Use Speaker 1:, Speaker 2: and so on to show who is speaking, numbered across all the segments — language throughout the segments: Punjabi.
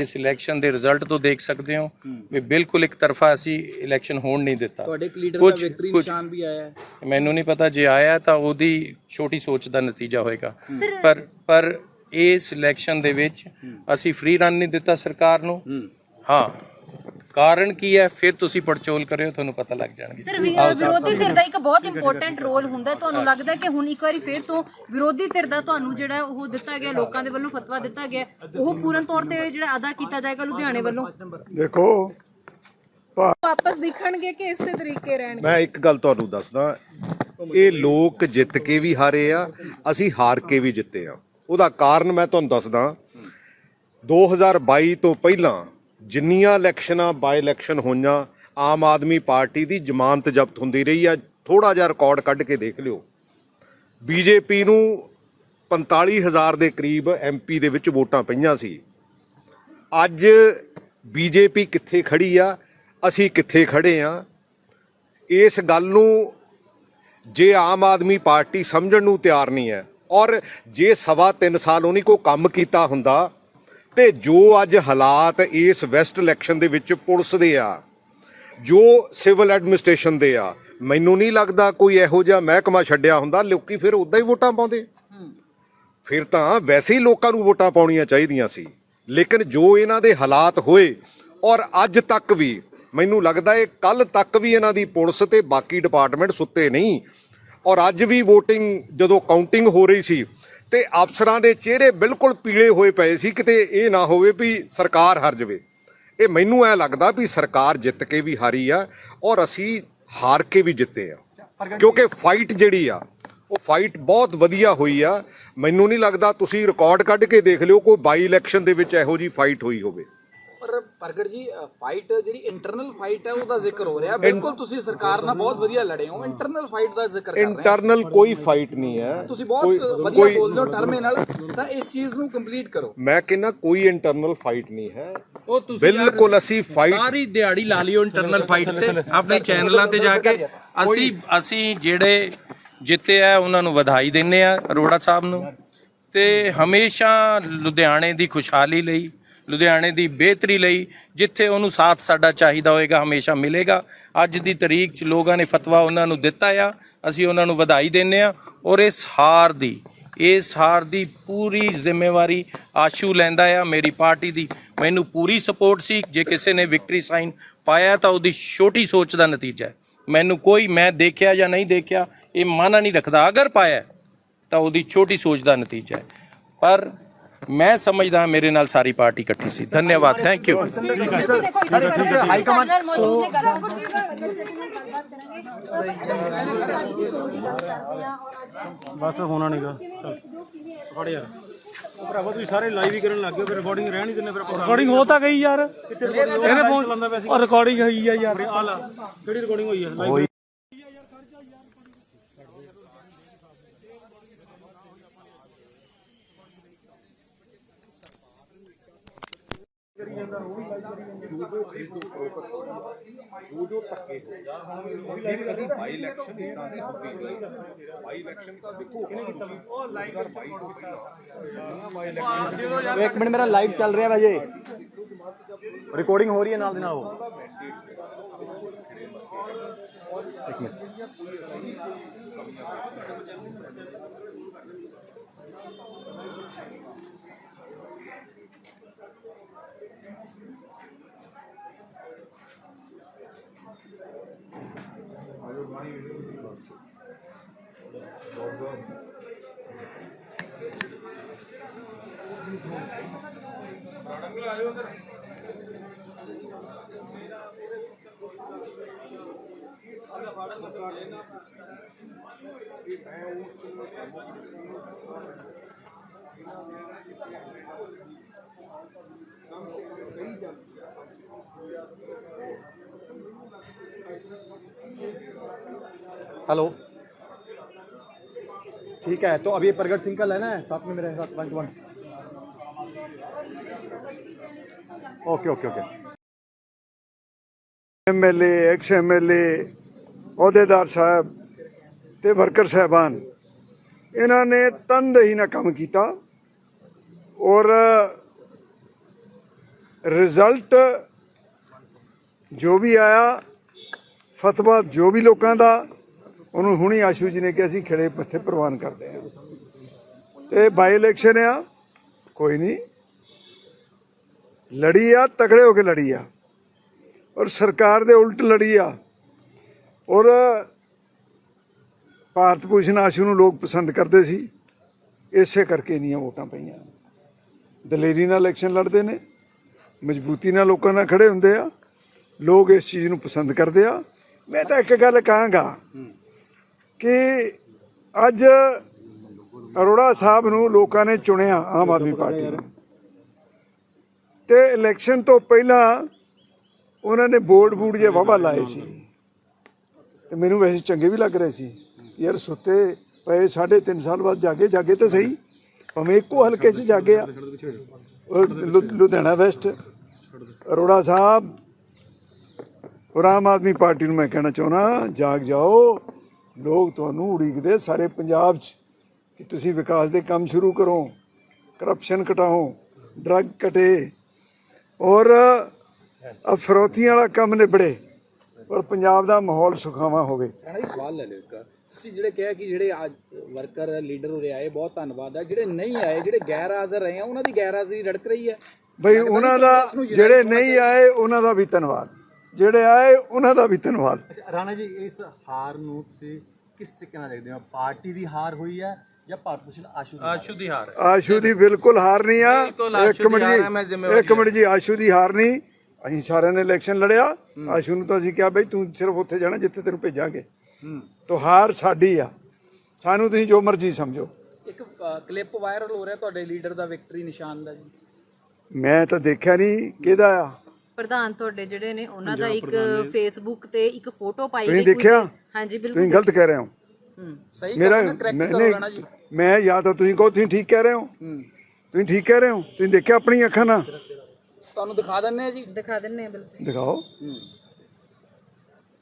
Speaker 1: ਇਸ ਇਲੈਕਸ਼ਨ ਦੇ ਰਿਜ਼ਲਟ ਤੋਂ ਦੇਖ ਸਕਦੇ ਹੋ ਵੀ ਬਿਲਕੁਲ ਇੱਕ ਤਰਫਾ ਅਸੀਂ ਇਲੈਕਸ਼ਨ ਹੋਣ ਨਹੀਂ ਦਿੱਤਾ।
Speaker 2: ਤੁਹਾਡੇ ਲੀਡਰ ਦਾ ਵਿਕਟਰੀ ਨਿਸ਼ਾਨ ਵੀ ਆਇਆ ਹੈ।
Speaker 1: ਮੈਨੂੰ ਨਹੀਂ ਪਤਾ ਜੇ ਆਇਆ ਤਾਂ ਉਹਦੀ ਛੋਟੀ ਸੋਚ ਦਾ ਨਤੀਜਾ ਹੋਏਗਾ। ਪਰ ਪਰ ਇਸ ਇਲੈਕਸ਼ਨ ਦੇ ਵਿੱਚ ਅਸੀਂ ਫ੍ਰੀ ਰਨ ਨਹੀਂ ਦਿੱਤਾ ਸਰਕਾਰ ਨੂੰ। ਹਾਂ। ਕਾਰਨ ਕੀ ਹੈ? ਫਿਰ ਤੁਸੀਂ ਪੜਚੋਲ ਕਰਿਓ ਤੁਹਾਨੂੰ ਪਤਾ ਲੱਗ ਜਾਣਗੇ।
Speaker 3: ਸਰ ਵਿ- ਵਿਰੋਧੀ ਧਿਰ ਦਾ ਇੱਕ ਬਹੁਤ ਇੰਪੋਰਟੈਂਟ ਰੋਲ ਹੁੰਦਾ ਹੈ। ਤੁਹਾਨੂੰ ਲੱਗਦਾ ਹੈ ਕਿ ਹੁਣ ਇੱਕ ਵਾਰੀ ਫੇਰ ਤੋਂ ਵਿਰੋਧੀ ਧਿਰ ਦਾ ਤੁਹਾਨੂੰ ਜਿਹੜਾ ਉਹ ਦਿੱਤਾ ਗਿਆ ਲੋਕਾਂ ਦੇ ਵੱਲੋਂ ਫਤਵਾ ਦਿੱਤਾ ਗਿਆ ਉਹ ਪੂਰਨ ਤੌਰ ਤੇ ਜਿਹੜਾ ਅਦਾ ਕੀਤਾ ਜਾਏਗਾ ਲੁਧਿਆਣੇ ਵੱਲੋਂ?
Speaker 4: ਦੇਖੋ
Speaker 5: ਵਾਪਸ ਦਿਖਣਗੇ ਕਿ ਇਸੇ ਤਰੀਕੇ ਰਹਿਣਗੇ?
Speaker 6: ਮੈਂ ਇੱਕ ਗੱਲ ਤੁਹਾਨੂੰ ਦੱਸਦਾ ਇਹ ਲੋਕ ਜਿੱਤ ਕੇ ਵੀ ਹਾਰੇ ਆ ਅਸੀਂ ਹਾਰ ਕੇ ਵੀ ਜਿੱਤੇ ਆ। ਉਹਦਾ ਕਾਰਨ ਮੈਂ ਤੁਹਾਨੂੰ ਦੱਸਦਾ 2022 ਤੋਂ ਪਹਿਲਾਂ ਜਿੰਨੀਆਂ ਇਲੈਕਸ਼ਨਾਂ ਬਾਈ ਇਲੈਕਸ਼ਨ ਹੋਈਆਂ, ਆਮ ਆਦਮੀ ਪਾਰਟੀ ਦੀ ਜ਼ਮਾਨਤ ਜ਼ਬਤ ਹੁੰਦੀ ਰਹੀ ਆ ਥੋੜਾ ਜਿਹਾ ਰਿਕਾਰਡ ਕੱਢ ਕੇ ਦੇਖ ਲਿਓ। ਬੀਜੇਪੀ ਨੂੰ 45000 ਦੇ ਕਰੀਬ ਐਮਪੀ ਦੇ ਵਿੱਚ ਵੋਟਾਂ ਪਈਆਂ ਸੀ। ਅੱਜ ਬੀਜੇਪੀ ਕਿੱਥੇ ਖੜੀ ਆ? ਅਸੀਂ ਕਿੱਥੇ ਖੜੇ ਆ? ਇਸ ਗੱਲ ਨੂੰ ਜੇ ਆਮ ਆਦਮੀ ਪਾਰਟੀ ਸਮਝਣ ਨੂੰ ਤਿਆਰ ਨਹੀਂ ਹੈ, ਔਰ ਜੇ ਸਵਾ 3 ਸਾਲ ਉਹਨੇ ਕੋ ਕੰਮ ਕੀਤਾ ਹੁੰਦਾ ਤੇ ਜੋ ਅੱਜ ਹਾਲਾਤ ਇਸ ਵੈਸਟ ਇਲੈਕਸ਼ਨ ਦੇ ਵਿੱਚ ਪੁਲਿਸ ਦੇ ਆ, ਜੋ ਸਿਵਲ ਐਡਮਿਨਿਸਟ੍ਰੇਸ਼ਨ ਦੇ ਆ, ਮੈਨੂੰ ਨਹੀਂ ਲੱਗਦਾ ਕੋਈ ਇਹੋ ਜਿਹਾ ਮਹਿਕਮਾ ਛੱਡਿਆ ਹੁੰਦਾ, ਲੋਕੀ ਫਿਰ ਉਦਾਂ ਹੀ ਵੋਟਾਂ ਪਾਉਂਦੇ। ਫਿਰ ਤਾਂ ਵੈਸੇ ਹੀ ਲੋਕਾਂ ਨੂੰ ਵੋਟਾਂ ਪਾਉਣੀਆਂ ਚਾਹੀਦੀਆਂ ਸੀ, ਲੇਕਿਨ ਜੋ ਇਹਨਾਂ ਦੇ ਹਾਲਾਤ ਹੋਏ, ਔਰ ਅੱਜ ਤੱਕ ਵੀ, ਮੈਨੂੰ ਲੱਗਦਾ ਇਹ ਕੱਲ ਤੱਕ ਵੀ ਇਹਨਾਂ ਦੀ ਪੁਲਿਸ ਤੇ ਬਾਕੀ ਡਿਪਾਰਟਮੈਂਟ ਸੁੱਤੇ ਨਹੀਂ, ਔਰ ਅੱਜ ਵੀ VOTING ਜਦੋਂ ਕਾਊਂਟਿੰਗ ਹੋ ਰਹੀ ਸੀ ਤੇ ਅਫਸਰਾਂ ਦੇ ਚਿਹਰੇ ਬਿਲਕੁਲ ਪੀਲੇ ਹੋਏ ਪਏ ਸੀ, ਕਿਤੇ ਇਹ ਨਾ ਹੋਵੇ ਵੀ ਸਰਕਾਰ ਹਾਰ ਜਾਵੇ। ਇਹ ਮੈਨੂੰ ਐ ਲੱਗਦਾ ਵੀ ਸਰਕਾਰ ਜਿੱਤ ਕੇ ਵੀ ਹਾਰੀ ਆ ਔਰ ਅਸੀਂ ਹਾਰ ਕੇ ਵੀ ਜਿੱਤੇ ਆ। ਕਿਉਂਕਿ ਫਾਈਟ ਜਿਹੜੀ ਆ, ਉਹ ਫਾਈਟ ਬਹੁਤ ਵਧੀਆ ਹੋਈ ਆ। ਮੈਨੂੰ ਨਹੀਂ ਲੱਗਦਾ ਤੁਸੀਂ ਰਿਕਾਰਡ ਕੱਢ ਕੇ ਦੇਖ ਲਿਓ, ਕੋਈ ਬਾਈ ਇਲੈਕਸ਼ਨ ਦੇ ਵਿੱਚ ਇਹੋ ਜੀ ਫਾਈਟ ਹੋਈ ਹੋਵੇ।
Speaker 2: ਪਰ ਪ੍ਰਗਟ ਜੀ ਫਾਈਟ ਜਿਹੜੀ ਇੰਟਰਨਲ ਫਾਈਟ ਹੈ ਉਹਦਾ ਜ਼ਿਕਰ ਹੋ ਰਿਹਾ। ਬਿਲਕੁਲ ਤੁਸੀਂ ਸਰਕਾਰ ਨਾਲ ਬਹੁਤ ਵਧੀਆ ਲੜੇ ਹੋ। ਇੰਟਰਨਲ ਫਾਈਟ ਦਾ ਜ਼ਿਕਰ ਕਰ ਰਹੇ ਹੋ।
Speaker 6: ਇੰਟਰਨਲ ਕੋਈ ਫਾਈਟ ਨਹੀਂ ਹੈ।
Speaker 2: ਤੁਸੀਂ ਬਹੁਤ ਵਧੀਆ ਬੋਲਦੇ ਹੋ ਟਰਮੇ ਨਾਲ ਤਾਂ ਇਸ ਚੀਜ਼ ਨੂੰ ਕੰਪਲੀਟ ਕਰੋ।
Speaker 6: ਮੈਂ ਕਹਿੰਦਾ ਕੋਈ ਇੰਟਰਨਲ ਫਾਈਟ ਨਹੀਂ ਹੈ।
Speaker 1: ਉਹ ਤੁਸੀਂ
Speaker 6: ਬਿਲਕੁਲ ਅਸੀਂ ਫਾਈਟ
Speaker 1: ਸਾਰੀ ਦਿਹਾੜੀ ਲਾ ਲਿਓ ਇੰਟਰਨਲ ਫਾਈਟ ਤੇ ਆਪਣੇ ਚੈਨਲਾਂ ਤੇ ਜਾ ਕੇ। ਅਸੀਂ ਅਸੀਂ ਜਿਹੜੇ ਜਿੱਤੇ ਆ ਉਹਨਾਂ ਨੂੰ ਵਧਾਈ ਦਿੰਨੇ ਆ ਅਰੋੜਾ ਸਾਹਿਬ ਨੂੰ। ਤੇ ਹਮੇਸ਼ਾ ਲੁਧਿਆਣੇ ਦੀ ਖੁਸ਼ਹਾਲੀ ਲਈ ਲੁਧਿਆਣੇ ਦੀ ਬਿਹਤਰੀ ਲਈ, ਜਿੱਥੇ ਉਹਨੂੰ ਸਾਥ ਸਾਡਾ ਚਾਹੀਦਾ ਹੋਏਗਾ, ਹਮੇਸ਼ਾ ਮਿਲੇਗਾ। ਅੱਜ ਦੀ ਤਰੀਕ 'ਚ ਲੋਕਾਂ ਨੇ ਫਤਵਾ ਉਹਨਾਂ ਨੂੰ ਦਿੱਤਾ ਆ, ਅਸੀਂ ਉਹਨਾਂ ਨੂੰ ਵਧਾਈ ਦਿੰਨੇ ਆ ਔਰ ਇਸ ਹਾਰ ਦੀ, ਇਸ ਹਾਰ ਦੀ ਪੂਰੀ ਜ਼ਿੰਮੇਵਾਰੀ ਆਸ਼ੂ ਲੈਂਦਾ ਆ ਮੇਰੀ ਪਾਰਟੀ ਦੀ। ਮੈਨੂੰ ਪੂਰੀ ਸਪੋਰਟ ਸੀ, ਜੇ ਕਿਸੇ ਨੇ ਵਿਕਟਰੀ ਸਾਈਨ ਪਾਇਆ ਤਾਂ ਉਹਦੀ ਛੋਟੀ ਸੋਚ ਦਾ ਨਤੀਜਾ ਹੈ। ਮੈਨੂੰ ਕੋਈ, ਮੈਂ ਦੇਖਿਆ ਜਾਂ ਨਹੀਂ ਦੇਖਿਆ, ਇਹ ਮਾਨਾ ਨਹੀਂ ਰੱਖਦਾ। ਅਗਰ ਪਾਇਆ ਤਾਂ ਉਹਦੀ ਛੋਟੀ ਸੋਚ ਦਾ ਨਤੀਜਾ ਹੈ। ਪਰ ਮੈਂ ਸਮਝਦਾ ਮੇਰੇ ਨਾਲ ਸਾਰੀ ਪਾਰਟੀ ਇਕੱਠੀ ਸੀ। ਧੰਨਵਾਦ ਥੈਂਕ ਯੂ
Speaker 3: ਹਾਈ ਕਮਾਂਡ
Speaker 7: ਬਸ ਹੋਣਾ ਨਹੀਂਗਾ ਫੜ ਯਾਰ ਭਰਾਵਾ ਤੁਸੀਂ ਸਾਰੇ ਲਾਈਵ ਹੀ ਕਰਨ ਲੱਗ ਗਏ ਫਿਰ ਰਿਕਾਰਡਿੰਗ ਰਹਿਣ ਨਹੀਂ ਦਿੰਦੇ ਫਿਰ ਰਿਕਾਰਡਿੰਗ ਹੋ ਤਾਂ ਗਈ ਯਾਰ। ਇਹਨੇ ਫੋਨ ਚਲਾਉਂਦਾ ਪਿਆ ਸੀ ਉਹ ਰਿਕਾਰਡਿੰਗ ਹੋਈ ਆ ਯਾਰ। ਆ ਲਾ ਕਿਹੜੀ ਰਿਕਾਰਡਿੰਗ ਹੋਈ ਆ? ਲਾਈਵ
Speaker 6: ਜੋ ਜੋ ਧੱਕੇ ਇਹ ਕਦੀ ਬਾਈ ਇਲੈਕਸ਼ਨ ਇਦਾਂ ਦੀ ਹੁੰਦੀ ਨਹੀਂ ਬਾਈ ਇਲੈਕਸ਼ਨ ਤਾਂ ਦੇਖੋ ਉਹ ਲਾਈਵ
Speaker 8: ਇੱਕ ਮਿੰਟ ਮੇਰਾ ਲਾਈਵ ਚੱਲ ਰਿਹਾ ਭਾਜੀ ਰਿਕਾਰਡਿੰਗ ਹੋ ਰਹੀ ਹੈ ਨਾਲ ਦੇ ਨਾਲ ਉਹ हेलो। ठीक है तो अभी प्रगट सिंह का लेना है साथ में मेरे साथ one two one okay okay
Speaker 4: okay MLA ex MLA ਅਹੁਦੇਦਾਰ ਸਾਹਿਬ ਤੇ ਵਰਕਰ ਸਾਹਿਬਾਨ ਇਹਨਾਂ ਨੇ ਤਨਦੇਹੀ ਨਾਲ ਕੰਮ ਕੀਤਾ ਔਰ ਰਿਜ਼ਲਟ ਜੋ ਵੀ ਆਇਆ ਫਤਵਾ ਜੋ ਵੀ ਲੋਕਾਂ ਦਾ ਉਹਨੂੰ ਹੁਣੀ ਆਸ਼ੂ ਜੀ ਨੇ ਕਿਹਾ ਸੀ ਖੜੇ ਪੱਥੇ ਪ੍ਰਵਾਨ ਕਰਦੇ ਆ ਤੇ ਬਾਈ ਇਲੈਕਸ਼ਨ ਆ ਕੋਈ ਨਹੀਂ ਲੜੀ ਆ, ਤਕੜੇ ਹੋ ਕੇ ਲੜੀ ਆ। ਔਰ ਸਰਕਾਰ ਦੇ ਉਲਟ ਲੜੀ ਆ। ਔਰ ਭਾਰਤ ਭੂਸ਼ਣ ਆਸ਼ੂ ਨੂੰ ਲੋਕ ਪਸੰਦ ਕਰਦੇ ਸੀ। ਇਸੇ ਕਰਕੇ ਇੰਨੀਆਂ ਵੋਟਾਂ ਪਈਆਂ। ਦਲੇਰੀ ਨਾਲ ਇਲੈਕਸ਼ਨ ਲੜਦੇ ਨੇ। ਮਜ਼ਬੂਤੀ ਨਾਲ ਲੋਕਾਂ ਨਾਲ ਖੜੇ ਹੁੰਦੇ ਆ। ਲੋਕ ਇਸ ਚੀਜ਼ ਨੂੰ ਪਸੰਦ ਕਰਦੇ ਆ। ਮੈਂ ਤਾਂ ਇੱਕ ਗੱਲ ਕਹਾਂਗਾ ਕਿ ਅੱਜ ਅਰੋੜਾ ਸਾਹਿਬ ਨੂੰ ਲੋਕਾਂ ਨੇ ਚੁਣਿਆ ਆਮ ਆਦਮੀ ਪਾਰਟੀ ਨੂੰ। ਤੇ ਇਲੈਕਸ਼ਨ ਤੋਂ ਪਹਿਲਾਂ ਉਹਨਾਂ ਨੇ ਬੋਰਡ ਬੂਡ ਜੇ ਵਾਹਵਾ ਲਾਏ ਸੀ। ਤੇ ਮੈਨੂੰ ਵੈਸੇ ਚੰਗੇ ਵੀ ਲੱਗ ਰਹੇ ਸੀ। ਯਾਰ ਸੁੱਤੇ ਪਏ ਸਾਢੇ ਤਿੰਨ ਸਾਲ ਬਾਅਦ ਜਾਗੇ ਜਾਗੇ ਤਾਂ ਸਹੀ। ਭਾਵੇਂ ਇੱਕੋ ਹਲਕੇ 'ਚ ਜਾਗੇ ਆ। ਲੁਧਿਆਣਾ ਵੈਸਟ, ਅਰੋੜਾ ਸਾਹਿਬ ਔਰ ਆਮ ਆਦਮੀ ਪਾਰਟੀ ਨੂੰ ਮੈਂ ਕਹਿਣਾ ਚਾਹੁੰਦਾ, ਜਾਗ ਜਾਓ। ਲੋਕ ਤੁਹਾਨੂੰ ਉਡੀਕਦੇ ਸਾਰੇ ਪੰਜਾਬ 'ਚ ਕਿ ਤੁਸੀਂ ਵਿਕਾਸ ਦੇ ਕੰਮ ਸ਼ੁਰੂ ਕਰੋ, ਕਰਪਸ਼ਨ ਘਟਾਓ, ਡਰੱਗ ਘਟੇ। ਔਰ ਅਫਰੋਤੀਆਂ ਵਾਲਾ ਕੰਮ ਨਿਬੜੇ ਔਰ ਪੰਜਾਬ ਦਾ ਮਾਹੌਲ ਸੁਖਾਵਾਂ ਹੋਵੇ।
Speaker 2: ਰਾਣਾ ਜੀ ਸਵਾਲ ਲੈ ਲਿਓ ਇੱਕ। ਤੁਸੀਂ ਜਿਹੜੇ ਕਿਹਾ ਕਿ ਜਿਹੜੇ ਅੱਜ ਵਰਕਰ ਲੀਡਰ ਉਰੇ ਆਏ ਬਹੁਤ ਧੰਨਵਾਦ ਹੈ। ਜਿਹੜੇ ਨਹੀਂ ਆਏ ਜਿਹੜੇ ਗੈਰ ਹਾਜ਼ਰ ਰਹੇ ਆ ਉਹਨਾਂ ਦੀ ਗੈਰ ਹਾਜ਼ਰੀ ਰੜਕ ਰਹੀ ਹੈ।
Speaker 4: ਬਈ ਉਹਨਾਂ ਦਾ ਜਿਹੜੇ ਨਹੀਂ ਆਏ ਉਹਨਾਂ ਦਾ ਵੀ ਧੰਨਵਾਦ। ਜਿਹੜੇ ਆਏ ਉਹਨਾਂ ਦਾ ਵੀ ਧੰਨਵਾਦ।
Speaker 8: ਅੱਛਾ ਰਾਣਾ ਜੀ ਇਸ ਹਾਰ ਨੂੰ ਤੁਸੀਂ ਕਿਸ ਤਰੀਕੇ ਨਾਲ ਦੇਖਦੇ ਹੋ? ਪਾਰਟੀ ਦੀ ਹਾਰ ਹੋਈ ਹੈ ਜਾਂ ਭਾਰਤ ਭੂਸ਼ਣ ਆਸ਼ੂ ਦੀ ਹਾਰ?
Speaker 1: ਆਸ਼ੂ ਦੀ ਹਾਰ।
Speaker 4: ਆਸ਼ੂ ਦੀ ਬਿਲਕੁਲ ਹਾਰ ਨਹੀਂ ਆ।
Speaker 1: ਬਿਲਕੁਲ ਆਸ਼ੂ
Speaker 4: ਇੱਕ ਮਿੰਟ
Speaker 1: ਦੀ ਹਾਰ ਹੈ, ਮੈਂ
Speaker 4: ਜੀ
Speaker 1: ਜ਼ਿੰਮੇਵਾਰੀ
Speaker 4: ਇੱਕ ਮਿੰਟ ਜੀ ਆਸ਼ੂ ਦੀ ਹਾਰ ਨਹੀਂ। ਅਸੀਂ ਸਾਰਿਆਂ ਨੇ ਇਲੈਕਸ਼ਨ ਲੜਿਆ। ਆਸ਼ੂ ਨੂੰ ਤਾਂ ਅਸੀਂ ਕਿਹਾ ਬਈ ਤੂੰ ਸਿਰਫ ਉੱਥੇ ਜਾਣਾ ਜਿੱਥੇ ਤੈਨੂੰ ਭੇਜਾਂਗੇ। ਤੋ ਹਾਰ ਸਾਡੀ ਆ। ਸਾਨੂੰ ਤੁਸੀਂ ਜੋ ਮਰਜ਼ੀ ਸਮਝੋ।
Speaker 2: ਇੱਕ ਕਲਿੱਪ ਵਾਇਰਲ ਹੋ ਰਿਹਾ ਤੁਹਾਡੇ ਲੀਡਰ ਦਾ ਵਿਕਟਰੀ ਨਿਸ਼ਾਨ ਦਾ ਜੀ।
Speaker 4: ਮੈਂ ਤਾਂ ਦੇਖਿਆ ਨਹੀਂ ਕਿਹਦਾ ਆ।
Speaker 3: ਪ੍ਰਧਾਨ ਤੁਹਾਡੇ ਜਿਹੜੇ ਨੇ ਉਹਨਾਂ ਦਾ ਇੱਕ ਫੇਸਬੁੱਕ ਤੇ ਇੱਕ ਫੋਟੋ ਪਾਈ
Speaker 4: ਤੁਸੀਂ
Speaker 3: ਗਈ
Speaker 4: ਦੇਖਿਆ?
Speaker 3: ਹਾਂਜੀ
Speaker 4: ਤੁਸੀਂ
Speaker 3: ਬਿਲਕੁਲ
Speaker 4: ਗਲਤ ਕਹਿ ਰਹੇ ਹੂੰ।
Speaker 2: ਸਹੀ
Speaker 4: ਮੇਰਾ
Speaker 2: ਕਰੋ ਕਰੈਕਟ
Speaker 4: ਮੈਂ
Speaker 2: ਕਰੋ ਰਾਣਾ ਜੀ।
Speaker 4: ਨਹੀਂ ਮੈਂ ਜਾਂ ਤਾਂ ਤੁਸੀਂ ਕਹੋ ਤੁਸੀਂ ਠੀਕ ਕਹਿ ਰਹੇ ਹੋ।
Speaker 2: ਹੂੰ।
Speaker 4: ਤੁਸੀਂ ਠੀਕ ਕਹਿ ਰਹੇ ਹੋ ਤੁਸੀਂ ਦੇਖਿਆ ਆਪਣੀ ਅੱਖਾਂ ਨਾਲ?
Speaker 2: ਤੁਹਾਨੂੰ ਦਿਖਾ ਦਿੰਨੇ ਆ ਜੀ?
Speaker 3: ਦਿਖਾ ਦਿੰਨੇ ਆ ਬਿਲਕੁਲ।
Speaker 4: ਦਿਖਾਓ।
Speaker 2: ਹੂੰ।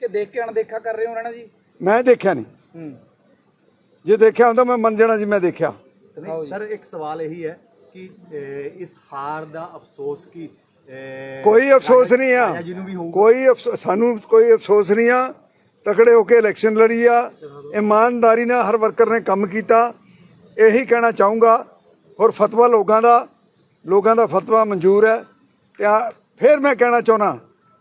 Speaker 2: ਕਿ ਦੇਖ ਕੇ ਅਣਦੇਖਾ ਕਰ ਰਹੇ ਹੋ ਰਾਣਾ ਜੀ?
Speaker 4: ਮੈਂ ਦੇਖਿਆ ਨਹੀਂ।
Speaker 2: ਹੂੰ।
Speaker 4: ਜੇ ਦੇਖਿਆ ਹੁੰਦਾ ਮੈਂ ਮੰਨ ਜਾਣਾ ਸੀ ਮੈਂ ਦੇਖਿਆ।
Speaker 8: ਨਹੀਂ ਸਰ ਇੱਕ ਸਵਾਲ ਇਹੀ ਹੈ ਕਿ ਇਸ ਹਾਰ ਦਾ ਅਫਸੋਸ ਕੀ
Speaker 4: ਕੋਈ ਅਫਸੋਸ ਨਹੀਂ ਆ।
Speaker 8: ਜੀ
Speaker 4: ਕੋਈ ਸਾਨੂੰ ਕੋਈ ਅਫਸੋਸ ਨਹੀਂ ਆ। ਤਕੜੇ ਹੋ ਕੇ ਇਲੈਕਸ਼ਨ ਲੜੀ ਆ। ਇਮਾਨਦਾਰੀ ਨਾਲ ਹਰ ਵਰਕਰ ਨੇ ਕੰਮ ਕੀਤਾ। ਇਹੀ ਕਹਿਣਾ ਚਾਹੂੰਗਾ ਔਰ ਫਤਵਾ ਲੋਕਾਂ ਦਾ ਲੋਕਾਂ ਦਾ ਫਤਵਾ ਮਨਜ਼ੂਰ ਹੈ। ਤੇ ਫਿਰ ਮੈਂ ਕਹਿਣਾ ਚਾਹੁੰਦਾ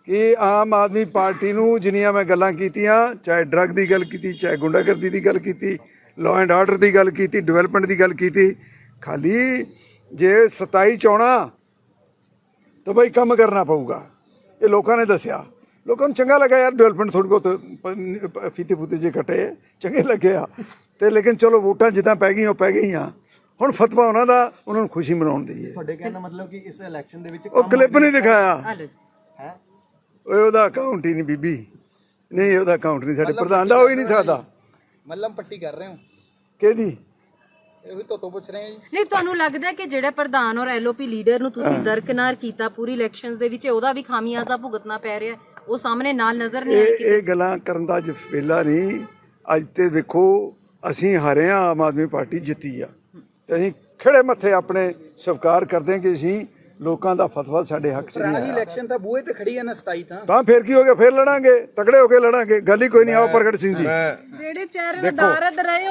Speaker 4: ਕਿ ਆਮ ਆਦਮੀ ਪਾਰਟੀ ਨੂੰ ਜਿੰਨੀਆਂ ਮੈਂ ਗੱਲਾਂ ਕੀਤੀਆਂ, ਚਾਹੇ ਡਰੱਗ ਦੀ ਗੱਲ ਕੀਤੀ, ਚਾਹੇ ਗੁੰਡਾਗਰਦੀ ਦੀ ਗੱਲ ਕੀਤੀ ਲਾਅ ਐਂਡ ਆਰਡਰ ਦੀ ਗੱਲ ਕੀਤੀ ਡਿਵੈਲਪਮੈਂਟ ਦੀ ਗੱਲ ਕੀਤੀ, ਖਾਲੀ ਜੇ 27 ਚਾਉਣਾ ਤਾਂ ਬਈ ਕੰਮ ਕਰਨਾ ਪਊਗਾ। ਇਹ ਲੋਕਾਂ ਨੇ ਦੱਸਿਆ। ਲੋਕਾਂ ਨੂੰ ਚੰਗਾ ਲੱਗਾ ਯਾਰ ਡਿਵੈਲਪਮੈਂਟ ਥੋੜੀ ਬਹੁਤ ਫੀਤੇ ਫੂਤੇ ਜੇ ਕਟੇ ਚੰਗੇ ਲੱਗੇ ਆ ਤੇ ਲੇਕਿਨ ਚਲੋ ਵੋਟਾਂ ਜਿੱਦਾਂ ਪੈ ਗਈਆਂ ਉਹ ਪੈ ਗਈਆਂ। ਹੁਣ ਫਤਵਾ ਉਹਨਾਂ ਦਾ ਉਹਨਾਂ ਨੂੰ ਖੁਸ਼ੀ ਮਨਾਉਣ ਦੀ ਹੈ
Speaker 8: ਤੁਹਾਡੇ ਕਹਿਣ ਦਾ ਮਤਲਬ ਕਿ ਇਸ ਇਲੈਕਸ਼ਨ ਦੇ ਵਿੱਚ
Speaker 4: ਉਹ ਕਲਿੱਪ ਨਹੀਂ ਦਿਖਾਇਆ।
Speaker 8: ਹੈ?
Speaker 4: ਓਏ ਉਹਦਾ ਅਕਾਊਂਟ ਹੀ ਨਹੀਂ ਬੀਬੀ। ਨਹੀਂ ਉਹਦਾ ਅਕਾਊਂਟ ਨਹੀਂ ਸਾਡੇ ਪ੍ਰਧਾਨ ਦਾ ਹੋ ਹੀ ਨਹੀਂ ਸਕਦਾ।
Speaker 2: ਮੱਲਮ ਪੱਟੀ ਕਰ ਰਹੇ ਹੋ?
Speaker 4: ਕਿਹਦੀ?
Speaker 2: ਇਹ ਵੀ ਤੋਂ ਪੁੱਛ ਰਹੇ ਆ ਜੀ।
Speaker 3: ਨਹੀਂ ਤੁਹਾਨੂੰ ਲੱਗਦਾ ਹੈ ਕਿ ਜਿਹੜੇ ਪ੍ਰਧਾਨ ਔਰ ਐਲਓਪੀ ਲੀਡਰ ਨੂੰ ਤੁਸੀਂ ਦਰਕਨਾਰ ਕੀਤਾ ਪੂਰੀ ਇਲੈਕਸ਼ਨਸ ਦੇ ਵਿੱਚ ਉਹਦਾ ਵੀ ਖਾਮਿਆਜ਼ਾ ਭੁਗਤਣਾ ਪੈ ਰਿਹਾ? ਹੈ? ਉਹ ਸਾਹਮਣੇ ਨਾਲ ਨਜ਼ਰ ਨਹੀਂ ਆਈ
Speaker 4: ਇਹ ਇਹ ਗੱਲਾਂ ਕਰਨ ਦਾ ਅੱਜ ਵੇਲਾ ਨਹੀਂ। ਅੱਜ ਤੇ ਦੇਖੋ ਅਸੀਂ ਹਾਰੇ ਹਾਂ ਆਮ ਆਦਮੀ ਪਾਰਟੀ ਜਿੱਤੀ ਆ। ਤੇ ਅਸੀਂ ਖੜੇ ਮੱਥੇ ਆਪਣੇ ਸਵੀਕਾਰ ਕਰਦੇ ਹਾਂ ਕਿ ਅਸੀਂ ਲੋਕਾਂ ਦਾ ਫਤਵਾ ਸਾਡੇ ਹੱਕ 'ਚ ਨਹੀਂ ਆਇਆ।
Speaker 2: ਇਲੈਕਸ਼ਨ ਤਾਂ ਬੂਹੇ ਤੇ ਖੜੀ ਹੈ ਨਾ 27 ਤਾਂ।
Speaker 4: ਤਾਂ ਫਿਰ ਕੀ ਹੋ ਗਿਆ? ਫਿਰ ਲੜਾਂਗੇ ਤਕੜੇ ਹੋ ਕੇ ਲੜਾਂਗੇ। ਗੱਲ ਹੀ ਕੋਈ ਨਹੀਂ ਆਓ ਪ੍ਰਗਟ ਸਿੰਘ ਜੀ।
Speaker 5: ਜਿਹੜੇ ਚਿਹਰੇ ਦਾ ਦਾਰਦ ਰਹੇ